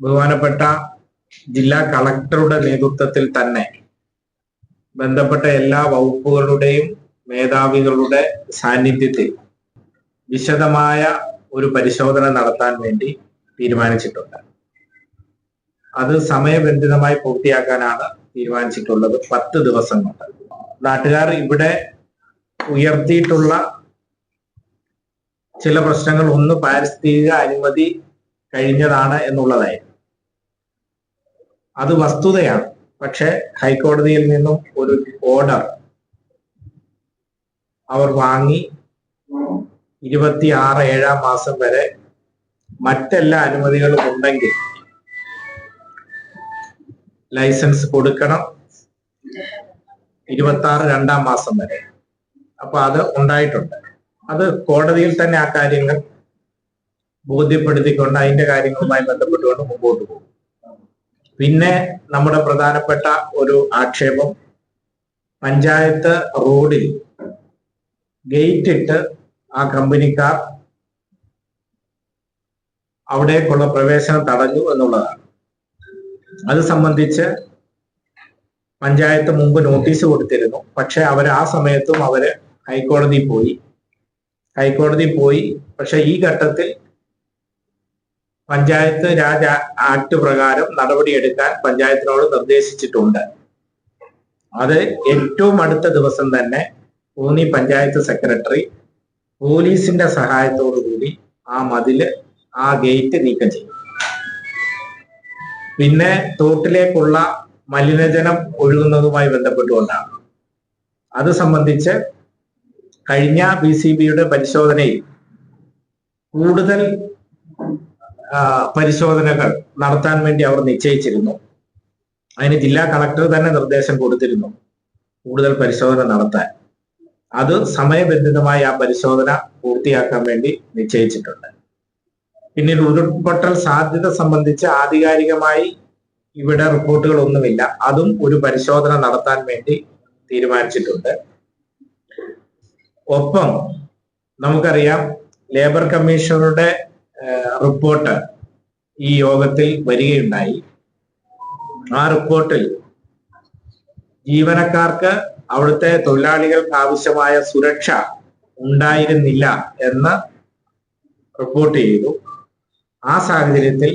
ബഹുമാനപ്പെട്ട ജില്ലാ കളക്ടറുടെ നേതൃത്വത്തിൽ തന്നെ ബന്ധപ്പെട്ട എല്ലാ വകുപ്പുകളുടെയും മേധാവികളുടെ സാന്നിധ്യത്തിൽ വിശദമായ ഒരു പരിശോധന നടത്താൻ വേണ്ടി തീരുമാനിച്ചിട്ടുണ്ട്. അത് സമയബന്ധിതമായി പൂർത്തിയാക്കാനാണ് തീരുമാനിച്ചിട്ടുള്ളത്. പത്ത് ദിവസം കൊണ്ട്. നാട്ടുകാർ ഇവിടെ ഉയർത്തിയിട്ടുള്ള ചില പ്രശ്നങ്ങൾ ഒന്ന് പാരിസ്ഥിതിക അനുമതി കഴിഞ്ഞതാണ് എന്നുള്ളതായിരുന്നു. അത് വസ്തുതയാണ്. പക്ഷെ ഹൈക്കോടതിയിൽ നിന്നും ഒരു ഓർഡർ അവർ വാങ്ങി ഇരുപത്തി ആറ് ഏഴാം മാസം വരെ മറ്റെല്ലാ അനുമതികളും ഉണ്ടെങ്കിൽ ലൈസൻസ് കൊടുക്കണം. ഇരുപത്തി ആറ് രണ്ടാം മാസം വരെ. അപ്പൊ അത് ഉണ്ടായിട്ടുണ്ട്. അത് കോടതിയിൽ തന്നെ ആ കാര്യങ്ങൾ ബോധ്യപ്പെടുത്തിക്കൊണ്ട് അതിന്റെ കാര്യങ്ങളുമായി ബന്ധപ്പെട്ടുകൊണ്ട് മുമ്പോട്ട് പോകും. പിന്നെ നമ്മുടെ പ്രധാനപ്പെട്ട ഒരു ആക്ഷേപം പഞ്ചായത്ത് റോഡിൽ ഗേറ്റ് ഇട്ട് ആ കമ്പനിക്കാർ അവിടേക്കുള്ള പ്രവേശനം തടഞ്ഞു എന്നുള്ളതാണ്. അത് സംബന്ധിച്ച് പഞ്ചായത്ത് മുമ്പ് നോട്ടീസ് കൊടുത്തിരുന്നു. പക്ഷെ അവർ ആ സമയത്തും അവർ ഹൈക്കോടതി പോയി. ഹൈക്കോടതി പോയി. പക്ഷെ ഈ ഘട്ടത്തിൽ പഞ്ചായത്ത് രാജ് ആക്ട് പ്രകാരം നടപടിയെടുക്കാൻ പഞ്ചായത്തിനോട് നിർദ്ദേശിച്ചിട്ടുണ്ട്. അത് ഏറ്റവും അടുത്ത ദിവസം തന്നെ ഊന്നി പഞ്ചായത്ത് സെക്രട്ടറി പോലീസിന്റെ സഹായത്തോടു കൂടി ആ മതിൽ ആ ഗേറ്റ് നീക്കം ചെയ്യും. പിന്നെ തോട്ടിലേക്കുള്ള മലിനജലം ഒഴുകുന്നതുമായി ബന്ധപ്പെട്ടുകൊണ്ടാണ്. അത് സംബന്ധിച്ച് കഴിഞ്ഞ ബി സി ബിയുടെ പരിശോധനയിൽ കൂടുതൽ പരിശോധനകൾ നടത്താൻ വേണ്ടി അവർ നിശ്ചയിച്ചിരുന്നു. അതിന് ജില്ലാ കളക്ടർ തന്നെ നിർദ്ദേശം കൊടുത്തിരുന്നു കൂടുതൽ പരിശോധന നടത്താൻ. അത് സമയബന്ധിതമായി ആ പരിശോധന പൂർത്തിയാക്കാൻ വേണ്ടി നിശ്ചയിച്ചിട്ടുണ്ട്. പിന്നീട് ഉരുൾപൊട്ടൽ സാധ്യത സംബന്ധിച്ച് ആധികാരികമായി ഇവിടെ റിപ്പോർട്ടുകൾ ഒന്നുമില്ല. അതും ഒരു പരിശോധന നടത്താൻ വേണ്ടി തീരുമാനിച്ചിട്ടുണ്ട്. ഒപ്പം നമുക്കറിയാം ലേബർ കമ്മീഷണറുടെ റിപ്പോർട്ട് ഈ യോഗത്തിൽ വരികയുണ്ടായി. ആ റിപ്പോർട്ടിൽ ജീവനക്കാർക്ക് അവിടുത്തെ തൊഴിലാളികൾക്ക് ആവശ്യമായ സുരക്ഷ ഉണ്ടായിരുന്നില്ല എന്ന് റിപ്പോർട്ട് ചെയ്തു. ആ സാഹചര്യത്തിൽ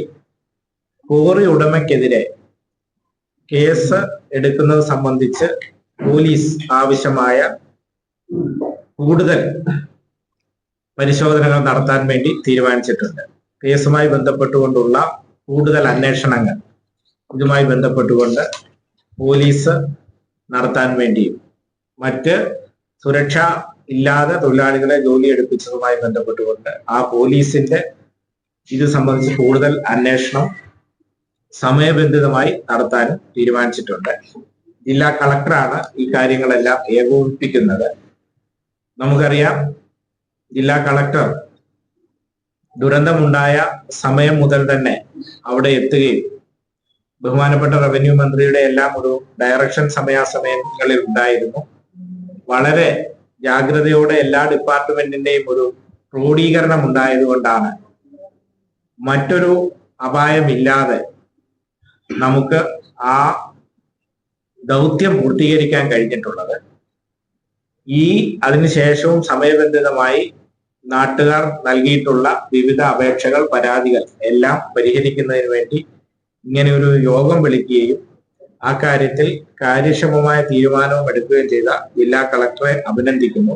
കോറി ഉടമയ്ക്കെതിരെ കേസ് എടുക്കുന്നത് സംബന്ധിച്ച് പോലീസ് ആവശ്യമായ കൂടുതൽ പരിശോധനകൾ നടത്താൻ വേണ്ടി തീരുമാനിച്ചിട്ടുണ്ട്. കേസുമായി ബന്ധപ്പെട്ടുകൊണ്ടുള്ള കൂടുതൽ അന്വേഷണങ്ങൾ. ഇതുമായി ബന്ധപ്പെട്ടുകൊണ്ട് പോലീസ് നടത്താൻ വേണ്ടിയും മറ്റ് സുരക്ഷ ഇല്ലാതെ തൊഴിലാളികളെ ജോലി എടുപ്പിച്ചതുമായി ബന്ധപ്പെട്ടുകൊണ്ട് ആ പോലീസിന്റെ ഇത് സംബന്ധിച്ച് കൂടുതൽ അന്വേഷണം സമയബന്ധിതമായി നടത്താനും തീരുമാനിച്ചിട്ടുണ്ട്. ജില്ലാ കളക്ടറാണ് ഈ കാര്യങ്ങളെല്ലാം ഏകോപിപ്പിക്കുന്നത്. നമുക്കറിയാം ജില്ലാ കളക്ടർ ദുരന്തമുണ്ടായ സമയം മുതൽ തന്നെ അവിടെ എത്തുകയും ബഹുമാനപ്പെട്ട റവന്യൂ മന്ത്രിയുടെ എല്ലാം ഒരു ഡയറക്ഷൻ സമയാസമയങ്ങളിൽ ഉണ്ടായിരുന്നു. വളരെ ജാഗ്രതയോടെ എല്ലാ ഡിപ്പാർട്ട്മെന്റിന്റെയും ഒരു ക്രോഡീകരണം ഉണ്ടായതുകൊണ്ടാണ് മറ്റൊരു അപായമില്ലാതെ നമുക്ക് ആ ദൗത്യം പൂർത്തീകരിക്കാൻ കഴിഞ്ഞിട്ടുള്ളത്. ഈ അതിനുശേഷവും സമയബന്ധിതമായി നാട്ടുകാർ നൽകിയിട്ടുള്ള വിവിധ അപേക്ഷകൾ പരാതികൾ എല്ലാം പരിഹരിക്കുന്നതിന് വേണ്ടി ഇങ്ങനെ ഒരു യോഗം വിളിക്കുകയും ആ കാര്യത്തിൽ കാര്യക്ഷമമായ തീരുമാനവും എടുക്കുകയും ചെയ്ത ജില്ലാ കളക്ടറെ അഭിനന്ദിക്കുന്നു.